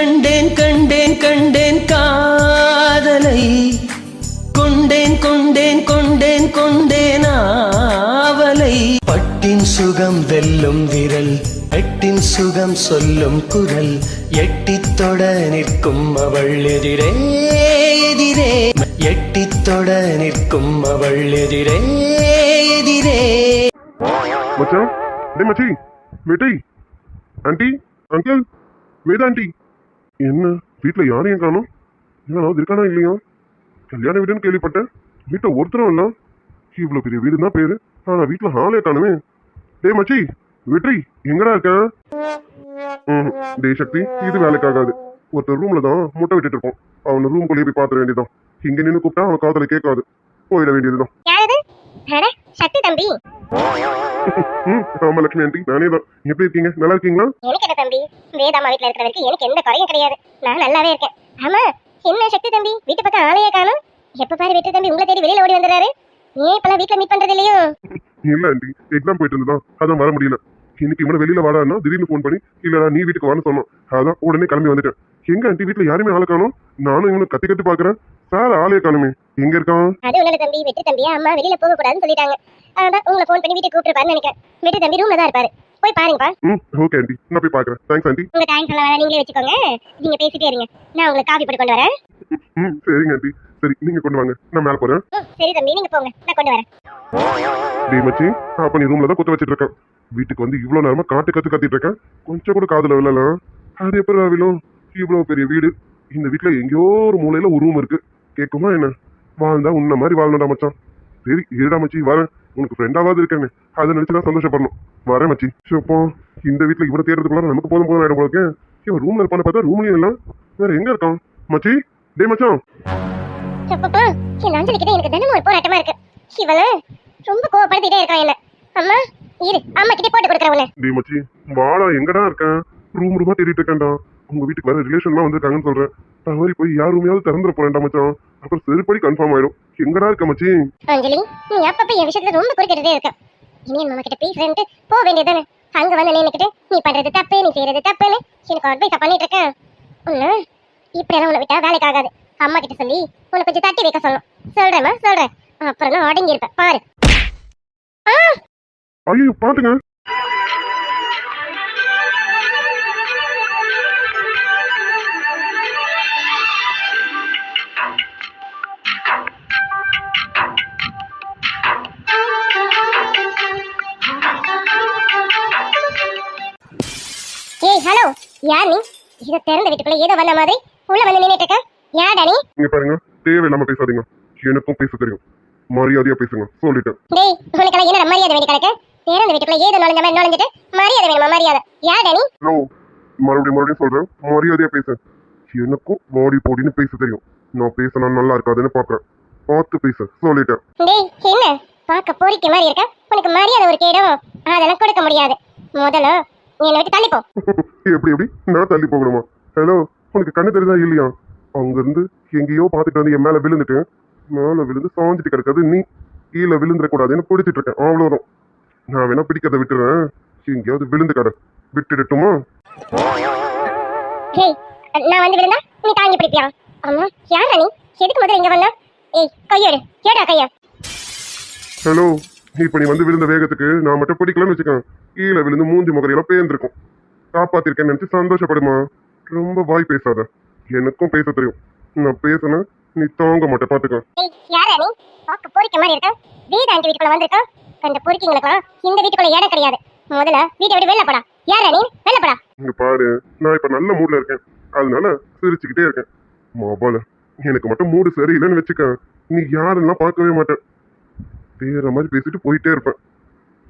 கண்டேன் கண்டேன் கண்டேன் காதலை. கொண்டேன் கொண்டேன் கொண்டேன் கொண்டேன் ஆவலை. பட்டின் சுகம் வெல்லும் விரல் எட்டின் சுகம் சொல்லும் குரல் எட்டித் தொட நிற்கும் அவள் எதிரே. எதிரே. எட்டித் தொட நிற்கும் அவள் எதிரே. எதிரே. மச்சான் டே மச்சி வெட்டி ஆண்டி அங்கிள் வேதா ஆண்டி என்ன? வீட்டில் யாரையும் காணும்? இவனாவது இருக்கானா இல்லையா? கல்யாண வீடுன்னு கேள்விப்பட்டேன். வீட்டை ஒருத்தரும் இல்ல. இவ்வளோ பெரிய வீடு தான் பேரு? ஆனால் வீட்டில் ஹாலே காணுமே. டே மச்சி வெற்றி எங்கடா இருக்க? ம் டே சக்தி இது வேலைக்காகாது. ஒருத்தர் ரூமில் தான் முட்டை விட்டுட்டு இருப்போம் அவனை ரூம் போய் பார்த்துட வேண்டியதான் வேண்டியதுதான் நின்று கூப்பிட்டா அவன் காதல கேட்காது. போயிட வேண்டியதுதான். அட சக்தி தம்பி. ஆமா லட்சுமி ஆண்டி நானே தான். எப்படி இருக்கீங்க? நல்லா இருக்கீங்களா? எனக்கு என்ன தம்பி? வேதாம்மா வீட்ல இருக்கிற வரைக்கும் எனக்கு எந்த குறையும் கிடையாது. நான் நல்லாவே இருக்கேன். ஆமா என்ன சக்தி தம்பி? வீட்டு பக்கம் ஆளையே காணும். எப்ப பாரு வெற்றி தம்பி உங்களை தேடி வெளியில ஓடி வந்துடுறாரு. ஏன் இப்பெல்லாம் வீட்ல மீட் பண்றது இல்லையோ? இல்ல ஆண்டி எக்ஸாம் போயிட்டு இருந்ததா? அதான் வர முடியல. இன்னைக்கு இவனை வெளியில வாடான்னா திடீர்னு ஃபோன் பண்ணி இல்லடா நீ வீட்டுக்கு வான்னு சொன்னோம் அதான் உடனே கிளம்பி வந்துட்டேன். எங்க ஆண்டி வீட்டுல யாருமே ஆளை காணோம்? நானும் இவனை கத்தி கத்தி பாக்குறேன் சார் ஆளையே காணுமே. எங்க இருக்கான் அது இல்ல தம்பி வெற்றி தம்பியா? அம்மா வெளியில போக கூடாதுன்னு சொல்லிட்டாங்க. அதான் உங்களை ஃபோன் பண்ணி வீட்டுக்கு கூப்பிட்டுருப்பாருன்னு நினைக்கிறேன். வெற்றி தம்பி ரூம்ல தான் இருப்பாரு. போய் பாருங்கப்பா. ம் ஓகே ஆண்டி நான் போய் பாக்குறேன். தேங்க்ஸ் ஆண்டி உங்க தேங்க்ஸ் எல்லாம் வேணாம், நீங்களே வச்சுக்கோங்க. நீங்க பேசிட்டே இருங்க. நான் உங்களுக்கு காஃபி போட்டு கொண்டு வரேன். ம் சரிங்க ஆண்டி சரி நீங்க கொண்டு வாங்க. நான் மேல போறேன். சரி தம்பி நீங்க போங்க. நான் கொண்டு வரேன். டேய் மச்சி அப்ப நீ ரூம்ல தான் குத்த வச்சிட்டு இருக்கேன் வீட்டுக்கு வந்து இவ்வளவு நேரமா காட்டு கத்து கத்திட்டு இருக்கேன் கொஞ்சம் கூட காதுல விழலாம் அது எப்படி ராவிலும் இவ்வளவு பெரிய வீடு. இந்த வீட்டுல எங்கேயோ ஒரு மூலையில ஒரு ரூம் இருக்கு. கேட்குமா என்ன? வாழ்ந்தா உன்ன மாதிரி வாழணும்டா மச்சான். சரி இருடா மச்சி வரேன். உனக்கு ஃப்ரெண்டாவது இருக்கேன்னு. அதை நினைச்சு தான் சந்தோஷப்படணும். வரேன் மச்சி. சோப்போ இந்த வீட்டுல இவரை தேடுறதுக்குள்ள நமக்கு போதும் போதும் ஆயிடும் போல இவன் ரூம்ல இருப்பான்னு பார்த்தா ரூம்லயும் இல்ல. வேற எங்க இருக்கான்? மச்சி? டேய் மச்சான். அப்பப்பா என் எனக்கு தினமும் ஒரு போராட்டமா இருக்கு. இவள ரொம்ப கோவப்படுத்திட்டே இருக்கான் என்ன. அம்மா இரு. அம்மா கிட்ட போட்டு கொடுக்குறேன் உன்னை. டேய் மச்சி வாடா எங்கடா இருக்கேன் ரூம் ரூமா தேடிட்டு இருக்கேன்டா. உங்க வீட்டுக்கு வர ரிலேஷன்லாம் வந்திருக்காங்கன்னு சொல்றேன். தவறி போய் யார் ரூமையாவது திறந்துட போறேன்டா மச்சான். அப்புறம் செருப்படி கன்ஃபார்ம் ஆயிடும். எங்கடா இருக்க மச்சி? அஞ்சலி நீ அப்பப்ப என் விஷயத்துல ரொம்ப குறுக்கிட்டே இருக்க. இனி மாமா கிட்ட பேசுறேன்ட்டு போக வேண்டியதானே அங்க வந்து நின்னுக்கிட்டு நீ பண்றது தப்பு நீ செய்யறது தப்புன்னு எனக்கு அட்வைஸ் பண்ணிட்டு இருக்கேன் உன்ன இப்படி எல்லாம் உன்னை விட்டா வேலைக்கு ஆகாது. அம்மா கிட்ட சொல்லி உன்னை கொஞ்சம் தட்டி வைக்க சொல்லணும். சொல்றேம்மா சொல்றேன். அப்புறம் நான் அடங்கி இருப்பேன் பாரு ஐயோ பாத்துங்க. ஹலோ யார் நீ? இத திறந்த வீட்டுக்குள்ள ஏதோ வந்த மாதிரி உள்ள வந்து நின்னுட்டு இருக்க. யாடா நீ? இங்க பாருங்க தேவையில்லாம பேசாதீங்க. எனக்கும் பேச தெரியும். மரியாதையா பேசுங்க சொல்லிட்டேன். டேய் உனக்கெல்லாம் என்ன மரியாதை வேண்டி கிடக்கு? திறந்த வீட்டுக்குள்ள ஏதோ நுழைஞ்ச மாதிரி நுழைஞ்சிட்டு மரியாதை வேணுமா மரியாதை? யாடா நீ? ஹலோ மறுபடியும் மறுபடியும் சொல்றேன். மரியாதையா பேச. எனக்கும் பாடி போடின்னு பேச தெரியும். நான் பேசினா நல்லா இருக்காதுன்னு பாக்குறேன். பார்த்து பேச சொல்லிட்டேன். டேய் என்ன? பார்க்க பொறிக்க மாதிரி இருக்க. உனக்கு மரியாதை ஒரு கேடும். அதெல்லாம் கொடுக்க முடியாது. முதல்ல நீ என்னை விட்டு தள்ளிப்போ எப்படி எப்படி? நான் தள்ளி போகணுமா? ஹலோ உனக்கு கண்ணு தெரியுதா இல்லையா? அங்கிருந்து எங்கேயோ பார்த்துட்டு வந்து என் மேல விழுந்துட்டு மேல விழுந்து சாஞ்சிட்டு கிடக்காது நீ. கீழே விழுந்துடக்கூடாதுன்னு பிடிச்சிட்டு இருக்கேன். அவ்வளவுதான். நான் வேணா பிடிக்கிறத விட்டுறேன். எங்கேயாவது விழுந்து கடை விட்டுடட்டுமா? நான் வந்து விழுந்தா நீ தாங்கி பிடிப்பியா? அம்மா யாரா நீ? எதுக்கு முதல்ல இங்க வந்த? ஏய் கையெடு ஏடா கையா. ஹலோ இப்ப நீ வந்து விழுந்த வேகத்துக்கு நான் மட்டும் பிடிக்கலன்னு வச்சுக்கேன் கீழே விழுந்து மூஞ்சி முகரையெல்லாம் பேர்ந்திருக்கும் காப்பாத்திருக்கேன்னு நினைச்சு சந்தோஷப்படுமா? ரொம்ப வாய் பேசாத. எனக்கும் பேச தெரியும். நான் பேசினேன் நீ தாங்க மாட்டேன் பாத்துக்க. யாரா நீ? பார்க்க பொறிக்க மாதிரி இருக்க. வீடு ஆண்டி வீட்டுக்குள்ள வந்திருக்க. அந்த பொறிக்கிங்களுக்கெல்லாம் இந்த வீட்டுக்குள்ள இடம் கிடையாது. முதல்ல வீட்டை விட்டு வெளில போடா. யாரா நீ? வெளில போடா. இங்க பாரு நான் இப்ப நல்ல மூட்ல இருக்கேன். அதனால சிரிச்சுக்கிட்டே இருக்கேன். மொபைல எனக்கு மட்டும் மூடு சரியில்லைன்னு வச்சுக்க. நீ யாருன்னா பார்க்கவே மாட்டேன் வேற மாதிரி பேசிட்டு போயிட்டே இருப்பேன்.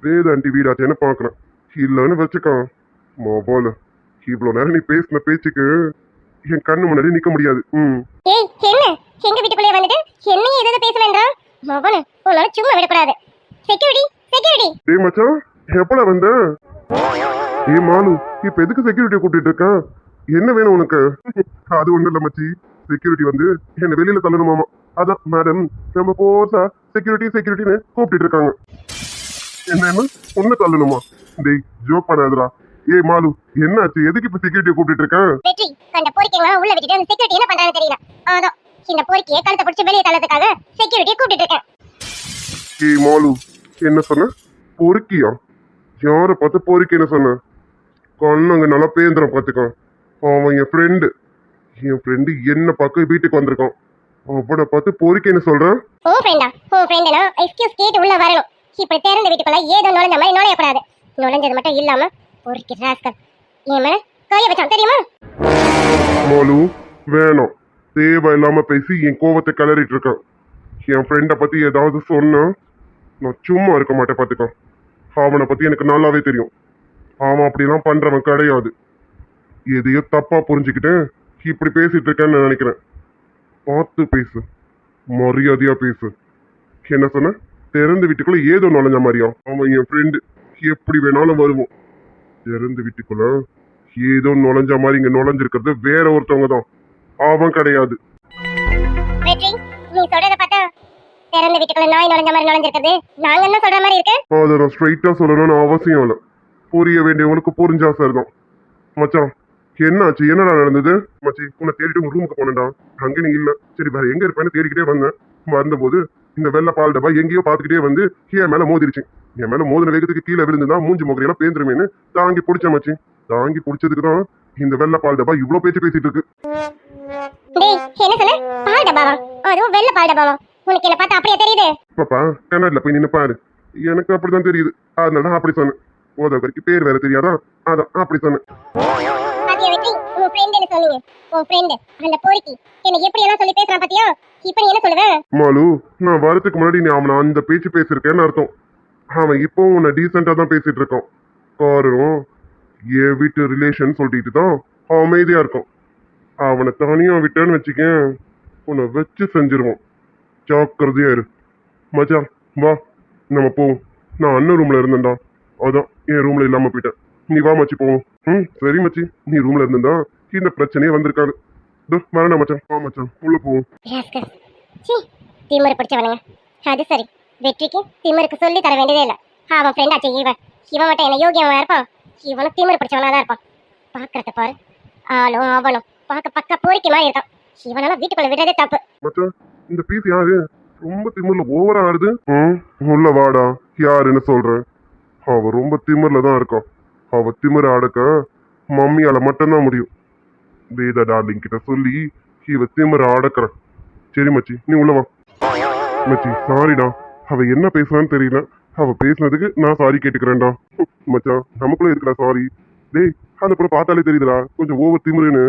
வேதாண்டி வீடாச்சேன்னு பார்க்கறேன்? இல்லைன்னு வச்சுக்க மொபைல இவ்வளோ நேரம் நீ பேசின பேச்சுக்கு என் கண்ணு முன்னாடி நிக்க முடியாது. ம். ஏய் என்ன? எங்க வீட்டுக்குள்ளே வந்துட்டு என்னையும் எதாவது பேசலன்றா மகனு உன்னால சும்மா விடக்கூடாது. செக்யூரிட்டி செக்யூரிட்டி டேய் மச்சான் எப்படா வந்த? ஏய் மாலு இப்ப எதுக்கு செக்யூரிட்டி கூப்பிட்டு இருக்க? என்ன வேணும் உனக்கு? அது ஒண்ணும் இல்ல மச்சி. செக்யூரிட்டி வந்து என்ன வெளியில தள்ளணுமாமா. அதான் மேடம் ரொம்ப போர்ஸா செக்யூரிட்டி செக்யூரிட்டின்னு கூப்பிட்டு இருக்காங்க. என்ன என்ன? உன்ன தள்ளணுமா? டேய் ஜோக் பண்ணாதடா. ஏய் மாலு என்னாச்சு? எதுக்கு இப்ப செக்யூரிட்டியை கூப்பிட்டு இருக்கேன் வெற்றி கண்ட பொறிக்கைங்க உள்ள விட்டுட்டு அந்த செக்யூரிட்டி என்ன பண்றான்னு தெரியல. அதான் இந்த பொறிக்கையை கழுத்தை பிடிச்சி வெளியே தள்ளதுக்காக செக்யூரிட்டியை கூப்பிட்டு இருக்கேன். ஏய் மாலு என்ன சொன்ன? பொறுக்கியா? யாரை பார்த்து பொறுக்கின்னு சொன்ன? கண்ணங்க நல்லா பேந்திரம் பார்த்துக்கோ. அவன் என் ஃப்ரெண்டு என் ஃப்ரெண்டு என்ன பார்க்க வீட்டுக்கு வந்திருக்கான். அவனை பார்த்து பொறுக்கின்னு சொல்றேன். உன் ஃப்ரெண்டா உன் ஃப்ரெண்டுனா எக்ஸ்கியூஸ் கேட்டு உள்ள வரணும். இப்படி திறந்த வீட்டுக்குள்ள ஏதோ நுழைஞ்ச மாதிரி நுழையக்கூடாது. நுழைஞ்சது மட்டும் இல்லாம பொறுக்கி ராஸ்கல். என் மேல கைய வச்சான் தெரியுமா? மாலு வேணாம். தேவை இல்லாம பேசி என் கோவத்தை கிளறிட்டு இருக்கான். என் ஃப்ரெண்டை பத்தி ஏதாவது சொன்னா நான் சும்மா இருக்க மாட்டேன் பார்த்துக்கோ அவனை பத்தி எனக்கு நல்லாவே தெரியும். அவன் அப்படிலாம் பண்றவன் கிடையாது. எதையோ தப்பா புரிஞ்சுக்கிட்டு இப்படி பேசிட்டு இருக்கேன்னு நான் நினைக்கிறேன். பார்த்து பேசு. மரியாதையா பேசு. என்ன சொன்ன? திறந்த வீட்டுக்குள்ள ஏதோ நுழைஞ்ச மாதிரியா? அவன் என் ஃப்ரெண்டு எப்படி வேணாலும் வருவோம் திறந்த வீட்டுக்குள்ள ஏதோ நுழைஞ்ச மாதிரி இங்க நுழைஞ்சிருக்கிறது வேற ஒருத்தவங்க தான். அவன் கிடையாது. நீ சொல்றத பார்த்தா திறந்த வீட்டுக்குள்ள நாய் நுழைஞ்ச மாதிரி நுழைஞ்சிருக்குது நாங்க என்ன சொல்ற மாதிரி இருக்கு? அதை நான் ஸ்ட்ரைட்டா சொல்லணும்னு அவசியம் இல்லை. புரிய வேண்டியவனுக்கு புரிஞ்சா சரிதான். மச்சான் என்னாச்சு? என்னடா நடந்தது? மச்சி உன்னை தேடிட்டு உங்க ரூமுக்கு போனேன்டா. அங்க நீ இல்ல. சரி வேற எங்க இருப்பேன்னு தேடிக்கிட்டே வந்தேன். வந்தபோது இந்த வெள்ளை பால் டப்பா எங்கேயோ பார்த்துக்கிட்டே வந்து என் மேல மோதிருச்சு. என் மேல மோதின வேகத்துக்கு கீழே விழுந்துதான் மூஞ்சி முகரையெல்லாம் பேந்துருமேன்னு தாங்கி பிடிச்ச மச்சி. தாங்கி பிடிச்சதுக்கு தான் இந்த வெள்ளை பால் டப்பா இவ்வளவு பேச்சு பேசிட்டு இருக்கு. பாப்பா கண்ணாடில போய் நின்னு பாரு. எனக்கு அப்படிதான் தெரியுது. அதனால தான் அப்படி சொன்னேன். ஓதவருக்கு பேர் வேற தெரியாதா? அதான் அப்படி சொன்னேன். பாத்தியா வெற்றி உன் ஃப்ரெண்ட் சொன்னீங்க உன் ஃப்ரெண்ட் அந்த பொறுக்கி என்ன எப்படி எல்லாம் சொல்லி பேசுறான் பாத்தியா? இப்ப நீ என்ன சொல்லுவ? மாலு நான் வரதுக்கு முன்னாடி நீ அவனை அந்த பேச்சு பேசியிருக்கேன்னு அர்த்தம். அவன் இப்போ உன்னை டீசெண்டா தான் பேசிட்டு இருக்கான் காரணம் என் வீட்டு ரிலேஷன் சொல்லிட்டு தான் அவன் அமைதியா இருக்கும் அவனை தனியா விட்டேன்னு வச்சுக்கேன் உன்னை வச்சு செஞ்சிருவான். ஜாக்கிரதையா இரு. மச்சான் வா. நம்ம போவோம். நான் அண்ணன் ரூம்ல இருந்தேன்டா. அதான் என் ரூம்ல இல்லாம போயிட்டேன். நீ வா மச்சி போவோம். ம் சரி மச்சி. நீ ரூம்ல இருந்திருந்தா இந்த பிரச்சனையே வந்திருக்காது. இதோ வரேன்டா மச்சான். வா மச்சான். உள்ள போவோம் திமிரு பிடிச்சவனுங்க. அது சரி. வெற்றிக்கு திமிருக்கு சொல்லி தர வேண்டியதே இல்லை. அவன் ஃப்ரெண்ட் ஆச்சு இவன். இவன் மட்டும் என்ன யோகியவனா இருப்பான்? இவனும் திமிரு பிடிச்சவனா தான் இருப்பான். பார்க்கறத பாரு. ஆளும் அவனும் பார்க்க பக்கா பொறுக்கி மாதிரி இருக்கான். இவனெல்லாம் வீட்டுக்குள்ள விடுறதே தப்பு. மச்சான் இந்த பீஸ் யாரு? ரொம்ப திமிர்ல ஓவரா ஆடுது. உள்ள வாடா. யாருன்னு சொல்றேன். அவ ரொம்ப திமிர்ல தான் இருக்கான் அவ திமிர அடக்க மம்மியால மட்டும்தான் முடியும். வேதா டார்லிங் கிட்ட சொல்லி இவ திமிர அடக்குறேன் சரி மச்சி நீ உள்ள வா. மச்சி சாரிடா அவ என்ன பேசுறான்னு தெரியல. அவ பேசுனதுக்கு நான் சாரி கேட்டுக்கிறேன்டா. மச்சான் நமக்குள்ள இருக்குடா சாரி டேய் அந்த பொண்ணு பார்த்தாலே தெரியுதுடா. கொஞ்சம் ஓவர் திமிருன்னு.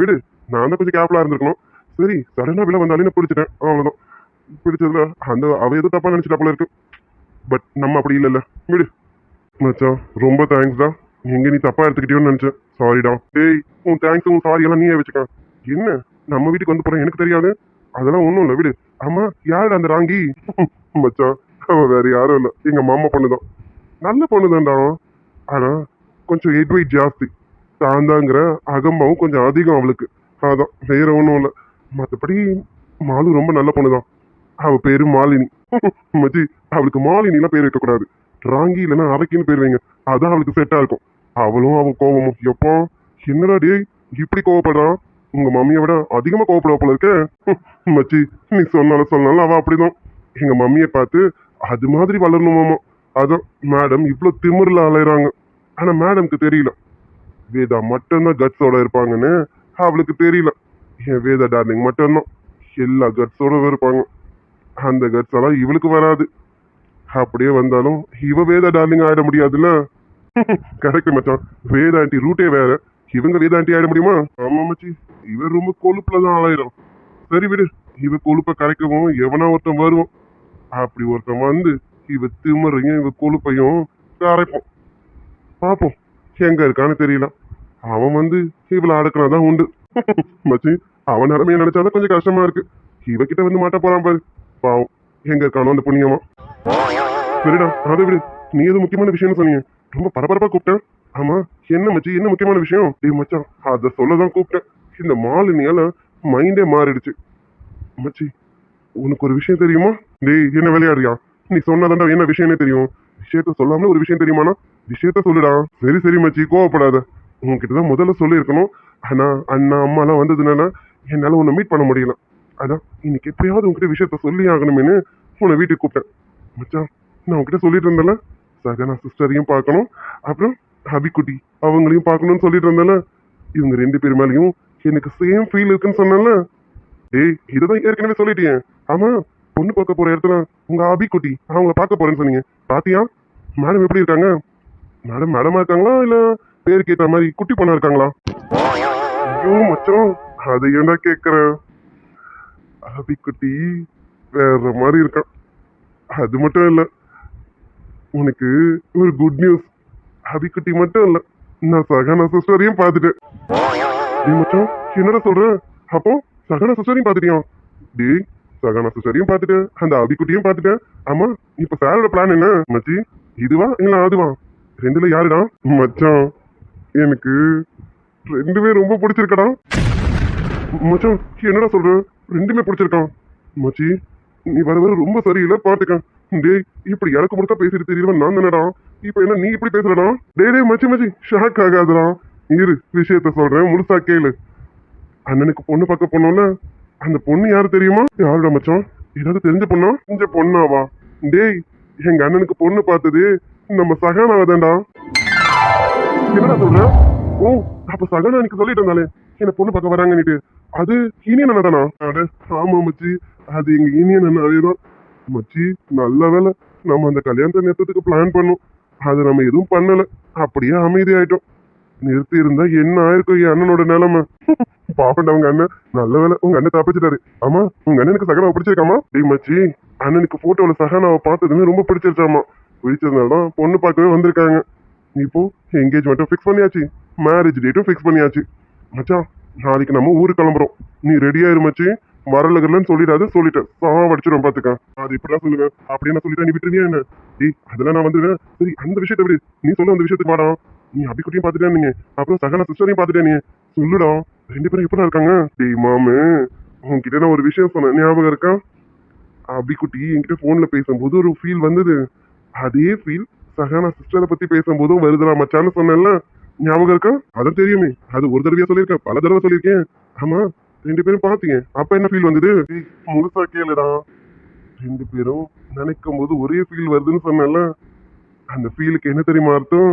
விடு நான் தான் கொஞ்சம் கேர்ஃபுல்லா இருந்திருக்கணும். சரி சடனா விலை வந்தாலே நான் பிடிச்சிட்டேன். அவ்வளவுதான். பிடிச்சதுல அந்த அவ எதுவும் தப்பா நினைச்சிட்டா போல இருக்கு. பட் நம்ம அப்படி இல்லைல்ல. விடு. மச்சான் ரொம்ப தேங்க்ஸ்டா எங்க நீ தப்பா எடுத்துக்கிட்டியோன்னு நினைச்சேன். சாரிடா டேய் உன் தேங்க்ஸ் உன் சாரி எல்லாம் நீயே வச்சுக்க. என்ன? நம்ம வீட்டுக்கு வந்து போறேன் எனக்கு தெரியாது. அதெல்லாம் ஒன்றும் இல்லை விடு. ஆமா யாருடா அந்த ராங்கி? மச்சான் அவன் வேற யாரும் இல்லை. எங்க மாமா பொண்ணுதான். நல்ல பொண்ணுதான்டா ஆனா கொஞ்சம் ஹெட் வெயிட் ஜாஸ்தி. தாந்தாங்கிற அகம்பாவும் கொஞ்சம் அதிகம் அவளுக்கு. அதான் வேற ஒன்றும் இல்லை. மற்றபடி மாலு ரொம்ப நல்ல பொண்ணுதான். அவ பேரு மாலினி. மச்சி அவளுக்கு மாலினிலாம் பேர் வைக்கக்கூடாது. ராங்கி இல்லைன்னா அரக்கின்னு பேர் வைங்க. அதான் அவளுக்கு செட்டாக இருக்கும். அவளும் அவன் கோபம் எப்போ என்னடா இப்படி கோவப்படுறான் உங்க மம்மியை விட அதிகமா கோவப்பட போல இருக்க. மச்சி நீ சொன்னாலும் சொன்னாலும் அவ அப்படிதான். எங்க மம்மியை பார்த்து அது மாதிரி வளரணுமாமா அதான் மேடம் இவ்வளோ திமிரில் அலையிறாங்க. ஆனால் மேடம்க்கு தெரியல. வேதா மட்டும்தான் கட்ஸோட இருப்பாங்கன்னு அவளுக்கு தெரியல. என் வேதா டார்லிங் மட்டும்தான். எல்லா கட்ஸோட இருப்பாங்க. அந்த கட்ஸ் எல்லாம் இவளுக்கு வராது. அப்படியே வந்தாலும் இவ வேதா டார்லிங் ஆயிட முடியாதுல்ல? கரெக்ட் மச்சான். வேதாண்டி ரூட்டே வேற. இவங்க வேதாண்டி ஆயிட முடியுமா? ஆமா மச்சி. இவன் ரொம்ப கொழுப்புல தான் ஆளாயிரும் சரி விடு. இவ கொழுப்பை கரைக்கவும் எவனா ஒருத்தன் வருவோம் அப்படி ஒருத்தன் வந்து இவ திமறையும் இவ கொழுப்பையும் கரைப்போம் பார்ப்போம். எங்க இருக்கான்னு தெரியல. அவன் வந்து இவளை அடக்கினாதான் உண்டு. மச்சி அவன் நிலைமையை நினைச்சாதான் கொஞ்சம் கஷ்டமா இருக்கு. இவகிட்ட வந்து மாட்ட போறான் பாரு. பாவம். எங்க இருக்கானோ அந்த புண்ணியமா? சரிடா அதை விடு. நீ எது முக்கியமான விஷயம்னு சொன்னீங்க. ரொம்ப பரபரப்பா கூப்பிட்டேன். ஆமா என்ன மச்சி என்ன முக்கியமான விஷயம்? டேய் மச்சான் அதை சொல்லதான் கூப்பிட்டேன். இந்த மாலினியால மைண்டே மாறிடுச்சு. மச்சி உனக்கு ஒரு விஷயம் தெரியுமா? டேய் என்ன விளையாடுறியா? நீ சொன்னதாண்டா என்ன விஷயமே தெரியும். விஷயத்த சொல்லாமலே ஒரு விஷயம் தெரியுமாண்ணா விஷயத்த சொல்லுடா. சரி சரி மச்சி கோவப்படாத. உங்ககிட்ட தான் முதல்ல சொல்லியிருக்கணும். ஆனா அண்ணா அம்மாலாம் வந்ததுனால என்னால் உன்னை மீட் பண்ண முடியல. அதான் இன்னைக்கு எப்படியாவது உங்ககிட்ட விஷயத்த சொல்லி ஆகணுமேனு உன்னை வீட்டுக்கு கூப்பிட்டேன். மச்சான் நான் உன்கிட்ட சொல்லிட்டு இருந்தேன்ல? சகனா சிஸ்டரையும் பார்க்கணும். அப்புறம் ஹபிக்குட்டி அவங்களையும் பார்க்கணும்னு சொல்லிட்டு இருந்தேன்ல. இவங்க ரெண்டு பேர் மேலேயும் எனக்கு சேம் ஃபீல் இருக்குன்னு சொன்னேன்ல. ஏய் இதுதான் ஏற்கனவே சொல்லிட்டேன் ஆமா பொண்ணு பார்க்க போற இடத்துல உங்க ஹபிக்குட்டி அவங்கள பார்க்க போறேன்னு சொன்னீங்க. பாத்தியா? மேடம் எப்படி இருக்காங்க? மேடம் மேடமா இருக்காங்களா? இல்ல பேருக்கு ஏத்த மாதிரி குட்டி பொண்ணா இருக்காங்களா? ஐயோ மச்சம் அதை ஏன்டா கேக்குறேன் ஹபிக்குட்டி வேற மாதிரி இருக்கான். அது மட்டும் இல்லை உனக்கு ஒரு குட் நியூஸ் அபி குட்டி மட்டும் இல்ல நான் சகனா சிஸ்டரையும் பார்த்துட்டேன். நீ மட்டும் என்னடா சொல்ற? அப்போ சகனா சிஸ்டரையும் பார்த்துட்டியா? டேய் சகனா சிஸ்டரையும் பார்த்துட்டேன் அந்த அபிக்குட்டியும் பார்த்துட்டேன். ஆமா இப்ப சாரோட பிளான் என்ன? மச்சி இதுவா இல்ல அதுவா ரெண்டுல யாருடா? மச்சான் எனக்கு ரெண்டுமே ரொம்ப பிடிச்சிருக்கடா. மச்சான் என்னடா சொல்ற? ரெண்டுமே பிடிச்சிருக்கான். மச்சி நீ வர வர ரொம்ப சரியில்லை பாத்துக்க. டேய் இப்படி எனக்கு முழுக்க பேசிட்டு தெரியவன் நான் தானடா? இப்ப என்ன நீ இப்படி பேசுறடா? டே டே மச்சி மச்சி ஷாக் ஆகாதடா. இரு விஷயத்த சொல்றேன் முழுசா கேளு. அண்ணனுக்கு பொண்ணு பார்க்க போனோம்ல? அந்த பொண்ணு யாரு தெரியுமா? யாருடா மச்சான்? ஏதாவது தெரிஞ்ச பொண்ணா? தெரிஞ்ச பொண்ணாவா? டேய் எங்க அண்ணனுக்கு பொண்ணு பார்த்தது நம்ம சகானாவதான்டா என்னடா சொல்ற? ஓ அப்ப சகானா எனக்கு சொல்லிட்டு இருந்தாலே என்ன பொண்ணு பார்க்க வராங்கன்னுட்டு. அது இனியன் அண்ணா தானா? ஆமா மச்சி. அது எங்க இனியன் அண்ணா அதேதான். மச்சி நல்ல வேலை நம்ம அந்த கல்யாணத்தை நிறுத்தத்துக்கு பிளான் பண்ணோம். அது நம்ம எதுவும் பண்ணல. அப்படியே அமைதியாயிட்டோம். நிறுத்தி இருந்தா என்ன ஆயிருக்கும் என் அண்ணனோட நிலைமை? பாப்பண்டா உங்க அண்ணன். நல்ல வேலை உங்க அண்ணன் தப்பிச்சிட்டாரு. ஆமா உங்க அண்ணனுக்கு சகனாவை பிடிச்சிருக்காமா? டேய் மச்சி அண்ணனுக்கு போட்டோல சகனாவை பார்த்ததுமே ரொம்ப பிடிச்சிருச்சாமா? பிடிச்சதுனால பொண்ணு பார்க்கவே வந்திருக்காங்க. இப்போ என்கேஜ்மெண்ட்டும் ஃபிக்ஸ் பண்ணியாச்சு. மேரேஜ் டேட்டும் ஃபிக்ஸ் பண்ணியாச்சு. மச்சான் நாளைக்கு நம்ம ஊருக்கு கிளம்புறோம். நீ ரெடி இரு மச்சி. வரலகர்லன்னு சொல்லிடாது சொல்லிட்டேன். சாவடிச்சிடும் பாத்துக்க. அது இப்படிலாம் சொல்லுவேன். அப்படி என்ன சொல்லிட்டேன் நீ விட்டுருவியா என்ன? ஏய் அதெல்லாம் நான் வந்துடுவேன். சரி அந்த விஷயத்தை விடு. நீ சொல்ல அந்த விஷயத்துக்கு வாடா. நீ அபிக்குட்டியும் பார்த்துட்டே நீங்க அப்புறம் சகன சிஸ்டரையும் பார்த்துட்டே நீ. சொல்லுடா. ரெண்டு பேரும் எப்படி இருக்காங்க? டேய் மாமு. உன்கிட்ட நான் ஒரு விஷயம் சொன்னேன். ஞாபகம் இருக்கா? அபிக்குட்டி என்கிட்ட போன்ல பேசும்போது ஒரு ஃபீல் வந்தது. அதே ஃபீல் சகனா சிஸ்டரை பத்தி பேசும்போதும் வருதுடா மச்சான்னு சொன்னேன்ல. ஞாபகம் இருக்கா? அதான் தெரியுமே. அது ஒரு தடவையா சொல்லியிருக்கேன். பல தடவை சொல்லியிருக்கேன். ஆமா. ரெண்டு பேரும் பாத்தீங்க அப்ப என்ன ஃபீல் வந்தது? முழுசா கேளுடா. ரெண்டு பேரும் நினைக்கும் போது ஒரே ஃபீல் வருதுன்னு சொன்னால அந்த ஃபீலுக்கு என்ன தெரியுமா அர்த்தம்?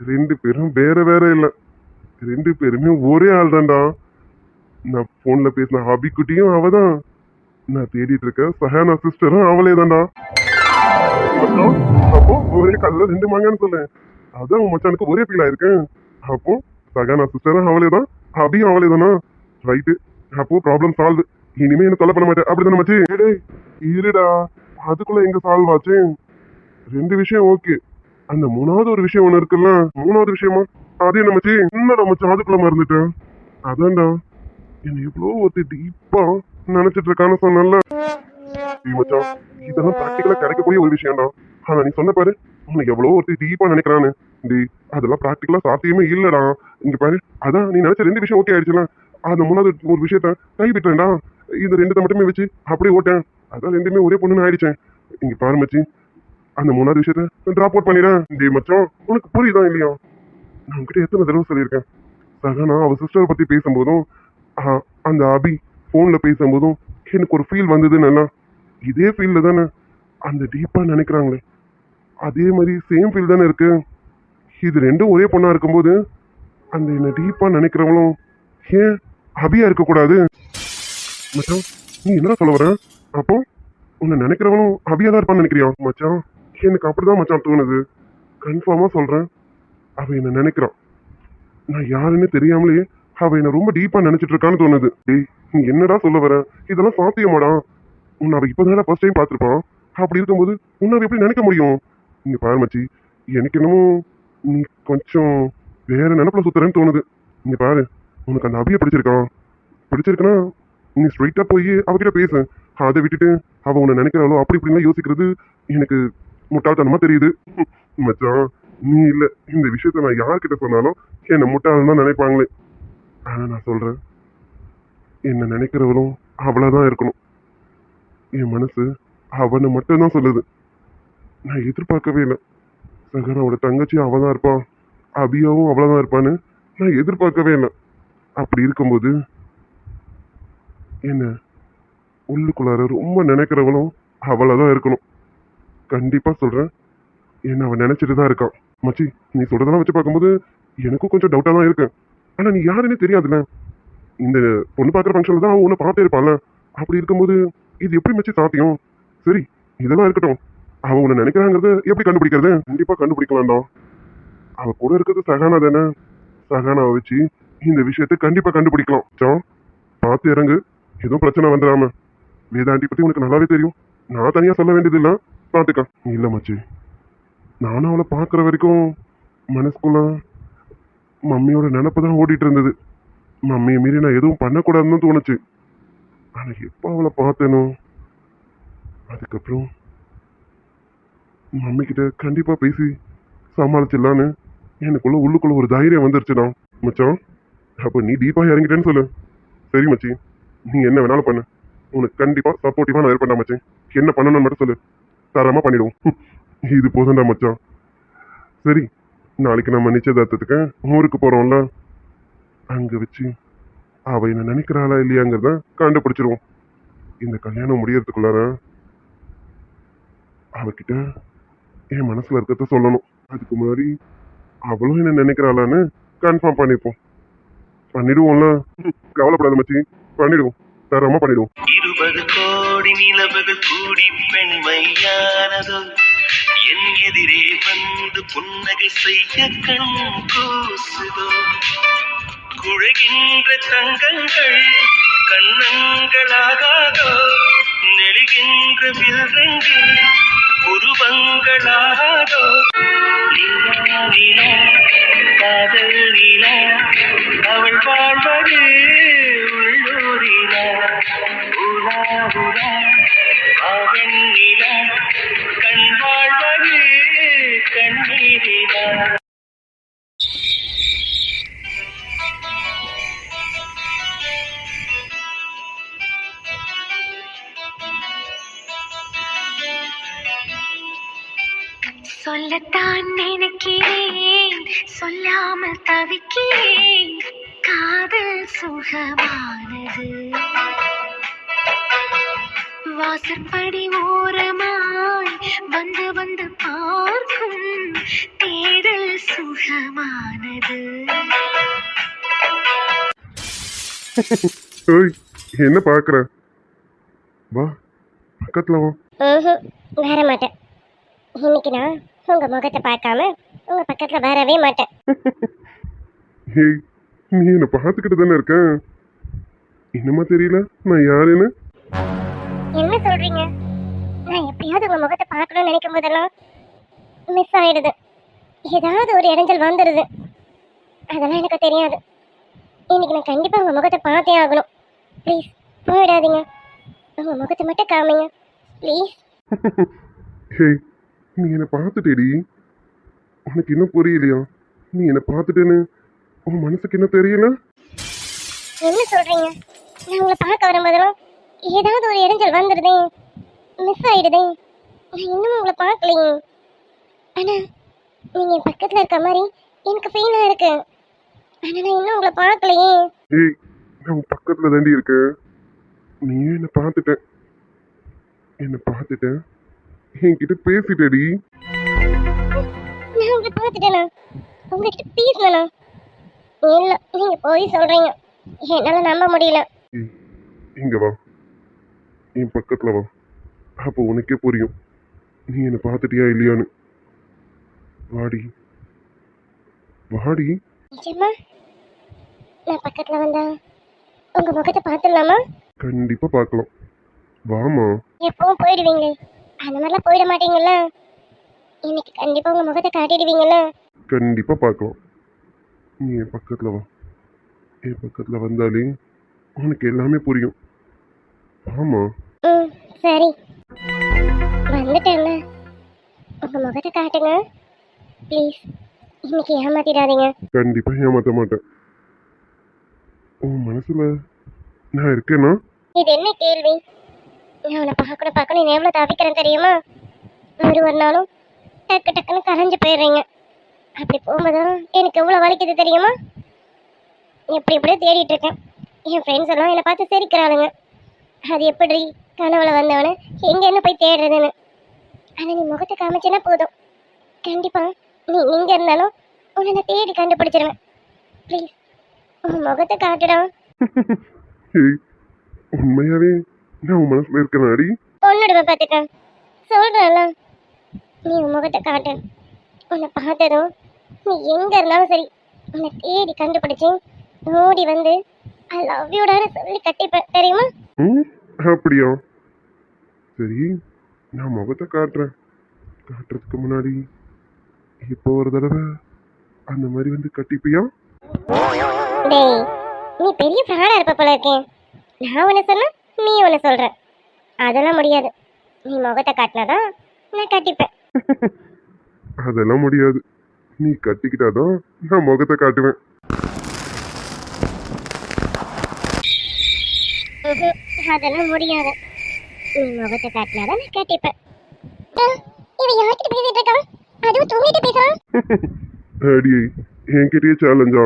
ரெண்டு பேரும் வேற வேற இல்ல. ரெண்டு பேருமே ஒரே ஆள் தான்டா நான் போன்ல பேசின ஹாபி குட்டியும் அவதான். நான் தேடிட்டு இருக்க சஹானா சிஸ்டரும் அவளே தான்டா அப்போ ஒரே கல்ல ரெண்டு மாங்கன்னு சொல்லேன் அதான் உன் மச்சானுக்கு ஒரே ஃபீல் ஆயிருக்கேன் அப்போ சஹானா சிஸ்டரும் அவளே தான் அபியும் அவளே தானா ரைட்டு அப்போ ப்ராப்ளம் சால்வ் இனிமே என்ன தொலை பண்ண மாட்டேன். அப்படிதானே மச்சி? ஏய் இருடா. அதுக்குள்ள எங்க சால்வ் ஆச்சு? ரெண்டு விஷயம் ஓகே அந்த மூணாவது ஒரு விஷயம் ஒன்று இருக்குல்ல? மூணாவது விஷயமா? அது என்ன மச்சி? என்னடா மச்சான் அதுக்குள்ள மறந்துட்டேன்? அதான்டா. என்ன எவ்வளோ ஒருத்தி டீப்பா நினைச்சிட்டு இருக்கான்னு சொன்னல மச்சான் இதெல்லாம் ப்ராக்டிக்கலா கிடைக்கக்கூடிய ஒரு விஷயம்டா. ஆனா நீ சொன்ன பாரு உனக்கு எவ்வளோ ஒருத்தி டீப்பா நினைக்கிறான்னு. டேய் அதெல்லாம் ப்ராக்டிக்கலா சாத்தியமே இல்லடா. இங்க பாரு அதான் நீ நினைச்ச ரெண்டு விஷயம் ஓகே ஆயிடுச்சுல. அந்த மூணாவது ஒரு விஷயத்த கைவிட்டேன்டா இது ரெண்டுத்தை மட்டுமே வச்சு அப்படியே ஓட்டேன். அதான் ரெண்டுமே ஒரே பொண்ணுன்னு ஆயிடுச்சேன் இங்க பாரு மச்சி. அந்த மூணாவது விஷயத்த ட்ராப் அவுட் பண்ணிடுறேன். டே மச்சான் உனக்கு புரியுதா இல்லையா? நான் உங்ககிட்ட எத்தனை தடவை சொல்லியிருக்கேன். சகனா அவள் சிஸ்டரை பற்றி பேசும்போதும் அந்த அபி ஃபோனில் பேசும்போதும் எனக்கு ஒரு ஃபீல் வந்ததுன்னு இதே ஃபீல்டில் தானே அந்த டீப்பாக நினைக்கிறாங்களே. அதே மாதிரி சேம் ஃபீல் தானே இருக்குது இது ரெண்டும் ஒரே பொண்ணாக இருக்கும்போது அந்த என்னை டீப்பாக நினைக்கிறவங்களும் ஏன் ஹபியா இருக்கக்கூடாது. மச்சான் நீ என்னடா சொல்ல வர? அப்போ உன்னை நினைக்கிறவனும் ஹபியா தான் இருப்பான்னு நினைக்கிறியா? மச்சான் எனக்கு அப்படிதான் மச்சான் தோணுது. கன்ஃபார்மா சொல்றேன். அவ என்ன நினைக்கிறான். நான் யாருன்னு தெரியாமலே அவ என்ன ரொம்ப டீப்பா நினைச்சிட்டு இருக்கான்னு தோணுது. டேய் நீ என்னடா சொல்ல வர? இதெல்லாம் சாத்தியமாடா. உன்னை அவ இப்பதானே ஃபர்ஸ்ட் டைம் பார்த்துருப்பான். அப்படி இருக்கும்போது உன்னை அவ எப்படி நினைக்க முடியும்? நீங்க பாரு மச்சி எனக்கு என்னமோ நீ கொஞ்சம் வேற நினைப்புல சுத்துறேன்னு தோணுது. நீங்க பாரு. உனக்கு அந்த அபியை பிடிச்சிருக்கான் பிடிச்சிருக்குன்னா நீ ஸ்ட்ரைட்டாக போய் அவகிட்ட பேசு. அதை விட்டுட்டு அவள் உன்னை நினைக்கிறாளோ அப்படி இப்படிலாம் யோசிக்கிறது எனக்கு முட்டாள்தனமாக தெரியுது. மச்சான் நீ இல்லை. இந்த விஷயத்த நான் யார்கிட்ட சொன்னாலும் என்னை முட்டாள்னு தான் நினைப்பாங்களே. ஆனால் நான் சொல்கிறேன் என்னை நினைக்கிறவளும் அவளாதான் இருக்கணும். என் மனசு அவனை மட்டும்தான் சொல்லுது. நான் எதிர்பார்க்கவே இல்லை. சகனாவோட தங்கச்சி அவள் தான் இருப்பான் அபியாவும் அவ்வளோதான் இருப்பான்னு நான் எதிர்பார்க்கவே இல்லை. அப்படி இருக்கும்போது என்ன உள்ளுக்குள்ளார ரொம்ப நினைக்கிறவளும் அவளை தான் இருக்கணும். கண்டிப்பாக சொல்கிறேன் என்ன அவன் நினச்சிட்டு தான் இருக்கான். மச்சி நீ சொல்கிறதெல்லாம் வச்சு பார்க்கும்போது எனக்கும் கொஞ்சம் டவுட்டாக தான் இருக்கு. ஆனால் நீ யாருன்னே தெரியாதுல்ல. இந்த பொண்ணு பார்க்குற ஃபங்க்ஷனில் தான் அவன் உன்னை பார்த்தே இருப்பான்ல. அப்படி இருக்கும்போது இது எப்படி மச்சி சாத்தியம்? சரி இதெல்லாம் இருக்கட்டும். அவன் உன்னை நினைக்கிறாங்கிறது எப்படி கண்டுபிடிக்கிறது? கண்டிப்பாக கண்டுபிடிக்கலாம்டா அவள் கூட இருக்கிறது சகானா தானே? சகானாவை வச்சு இந்த விஷயத்தை கண்டிப்பாக கண்டுபிடிக்கலாம். சான் பார்த்து இறங்கு. எதுவும் பிரச்சனை வந்துடாம. வேதாண்டி பற்றி உனக்கு நல்லாவே தெரியும். நான் தனியாக சொல்ல வேண்டியது இல்லை பாத்துக்க இல்லை மச்சி. நானும் அவளை பார்க்குற வரைக்கும் மனசுக்குள்ள மம்மியோட நினப்பு தான் ஓடிட்டு இருந்தது. மம்மியை மீறி நான் எதுவும் பண்ணக்கூடாதுன்னு தோணுச்சு. ஆனால் எப்போ அவளை பார்த்தேனோ? அதுக்கப்புறம் மம்மி கிட்ட கண்டிப்பாக பேசி சமாளிச்சிடலான்னு எனக்குள்ள உள்ளுக்குள்ள ஒரு தைரியம் வந்துருச்சுடா. மச்சான். அப்போ நீ டீப்பாக இறங்கிட்டேன்னு சொல்லு. சரி மச்சி. நீ என்ன வேணாலும் பண்ணு. உனக்கு கண்டிப்பாக சப்போர்ட்டிவாக நான் இருப்பேன்டா மச்சி. என்ன பண்ணணும்னு மட்டும் சொல்லு. தரமாக பண்ணிவிடுவோம் இது போதும்டா மச்சான். சரி நாளைக்கு நம்ம நிச்சயதார்த்தத்துக்கு ஊருக்கு போகிறோம்ல அங்கே வச்சு அவள் என்ன நினைக்கிறாளா இல்லையாங்கிறத கண்டுபிடிச்சிருவோம். இந்த கல்யாணம் முடியறதுக்குள்ளார அவகிட்ட என் மனசில் இருக்கிறத சொல்லணும். அதுக்கு முன்னாடி அவளும் என்ன நினைக்கிறாளான்னு கன்ஃபார்ம் பண்ணிப்போம். பண்ணிடுவோம்ல கவலைப்படாத மச்சி. பண்ணிடுவோம். தரமா பண்ணிடுவோம். இருபது கோடி நிலவுகள் கூடி பெண்மையானதோ என் எதிரே வந்து புன்னகை செய்ய கண் கூசுதோ குழகின்ற தங்கங்கள் கண்ணங்களாகாதோ நெழுகின்ற வில்ரங்கள் உருவங்களாகாதோ. நிலா அவள் வாழ்வது உள்ளூரிலா உலா உலா வாசற்படி ஓரமாய் வந்து வந்து பார்க்கும் தேடல் சுகமானது. என்ன பார்க்குற? வா பக்கத்துல வா. வர மாட்டேன் இன்னைக்கு நான் உங்க முகத்தை பார்க்காம உங்க பக்கத்துல வரவே மாட்டேன். நீ என்னை பார்த்துக்கிட்டு தானே இருக்க? என்னமா தெரியல? நான் யாருன்னு? என்ன சொல்றீங்க? நான் எப்பயாவது உங்க முகத்தை பார்க்கணும்னு நினைக்கும் போதெல்லாம் மிஸ் ஆயிடுது. ஏதாவது ஒரு இடைஞ்சல் வந்துடுது அதெல்லாம் எனக்கு தெரியாது. இன்னைக்கு நான் கண்டிப்பா உங்க முகத்தை பார்த்தே ஆகணும். ப்ளீஸ் போயிடாதீங்க. உங்க முகத்தை மட்டும் காமிங்க. ப்ளீஸ் ஹேய் நீ என்னை பார்த்துட்டேடி. உனக்கு இன்னும் புரியலையா? நீ என்னை பார்த்துட்டேன்னு உன் மனசுக்கு என்ன தெரியல? என்ன சொல்றீங்க? நான் உங்களை பார்க்க வரும்போதெல்லாம் ஏதாவது ஒரு இடைஞ்சல் வந்துடுதே. மிஸ் ஆயிடுதே. நான் இன்னும் உங்களை பார்க்கலையே. ஆனா நீங்க என் பக்கத்துல இருக்க மாதிரி எனக்கு ஃபீலா இருக்கு. ஆனா நான் இன்னும் உங்களை பார்க்கலையே. ஏய் நான் உன் பக்கத்துல தாண்டி இருக்கேன் நீயும் என்னை பார்த்துட்ட? என்னை பார்த்துட்டேன் என்கிட்ட பேசிட்டடி. நான் உங்களை பார்த்துட்டேனா? உங்ககிட்ட பேசினேனா? இல்ல நீங்க போய் சொல்றீங்க. என்னால நம்ப முடியல. இங்க வா. என் பக்கத்துல வா. அப்போ உனக்கே புரியும். நீ என்னை பார்த்துட்டியா இல்லையான்னு. வாடி. வாடி. நிஜமா? நான் பக்கத்துல வந்தா உங்க முகத்தை பார்த்துடலாமா? கண்டிப்பா பார்க்கலாம். வாமா எப்பவும் போயிடுவீங்களே. அந்த மாதிரிலாம் போயிட மாட்டீங்கல்ல? இன்னைக்கு கண்டிப்பா உங்க முகத்தை காட்டிடுவீங்கல்ல? கண்டிப்பா பார்க்கலாம். நீ என் பக்கத்துல வா. என் பக்கத்துல வந்தாலே உனக்கு எல்லாமே புரியும். ஆமா. ம் சரி. வந்துட்டேன்ல உங்க முகத்தை காட்டுங்க. ப்ளீஸ் இன்னைக்கு ஏமாத்திடாதீங்க. கண்டிப்பா ஏமாத்த மாட்டேன். உன் மனசுல நான் இருக்கேனா? இது என்ன கேள்வி? நான் உன்னை பார்க்கணும் பார்க்கணும் எவ்வளோ தவிக்கிறேன் தெரியுமா? ஒரு ஒரு நாளும் டக்கு டக்குன்னு கரைஞ்சு போயிடுறீங்க. அப்படி போகும்போது எனக்கு எவ்வளோ வலிக்குது தெரியுமா? எப்படி எப்படியோ தேடிட்டு இருக்கேன். என் ஃப்ரெண்ட்ஸ் எல்லாம் என்னை பார்த்து சிரிக்கிறாளுங்க. அது எப்படி கனவுல வந்தவனை எங்க என்ன போய் தேடுறதுன்னு. ஆனால் நீ முகத்தை காமிச்சேன்னா போதும். கண்டிப்பா நீ எங்க இருந்தாலும் உன்னை நான் தேடி கண்டுபிடிச்சிருவேன். ப்ளீஸ் உன் முகத்தை காட்டுடா. ஏய் உண்மையாவே நான் உன் மனசுல இருக்கேன் அடி பொண்ணுடுவேன் பார்த்துக்க சொல்கிறேன்ல நீ உன் முகத்தை காட்டு. உன்னை பார்த்ததும் நீ எங்கே இருந்தாலும் சரி உன்னை தேடி கண்டுபிடிச்சி ஓடி வந்து ஐ லவ் யூடான்னு சொல்லி கட்டிப்பேன் தெரியுமா? ம் அப்படியா? சரி நான் முகத்தை காட்டுறேன். காட்டுறதுக்கு முன்னாடி இப்போ ஒரு தடவை அந்த மாதிரி வந்து கட்டிப்பியா? டேய் நீ பெரிய ஃப்ராடாக இருப்ப போல இருக்கேன் நான் ஒன்று சொன்னா நீ ஒன்று சொல்கிற அதெல்லாம் முடியாது. நீ முகத்தை காட்டினாதான் நான் கட்டிப்பேன். அதெல்லாம் முடியாது. நீ கட்டிக்கிட்டாதான் நான் முகத்தை காட்டுவேன். அதெல்லாம் முடியாது. நீ முகத்தை காட்டினாதான் நான் கட்டிப்பேன். இவன் யார்கிட்ட பேசிட்டு இருக்கான்? அதுவும் தூங்கிட்டு பேசுறான். அடியே என்கிட்டயே சேலஞ்சா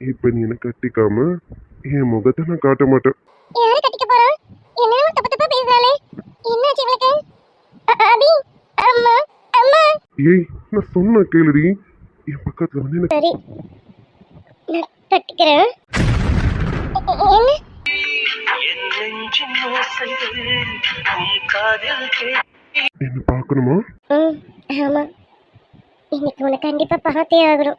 இப்ப நீ என்ன கட்டிக்காம என் முகத்தை நான் காட்ட மாட்டேன். யாரை கட்டிக்க போறான் என்ன தப்பு தப்பா பேசுறாளே? என்னாச்சு இவளுக்கு? அபி அம்மா அம்மா. ஏய் நான் சொன்ன கேளுடி. என் பக்கத்துல வந்து சரி நான் கட்டிக்கிறேன். என்ன? என் நெஞ்சின் ஓசைகள் உன் காதில் என்ன பார்க்கணுமா? ம் ஆமா. இன்னைக்கு உன்னை கண்டிப்பா பார்த்தே ஆகணும்.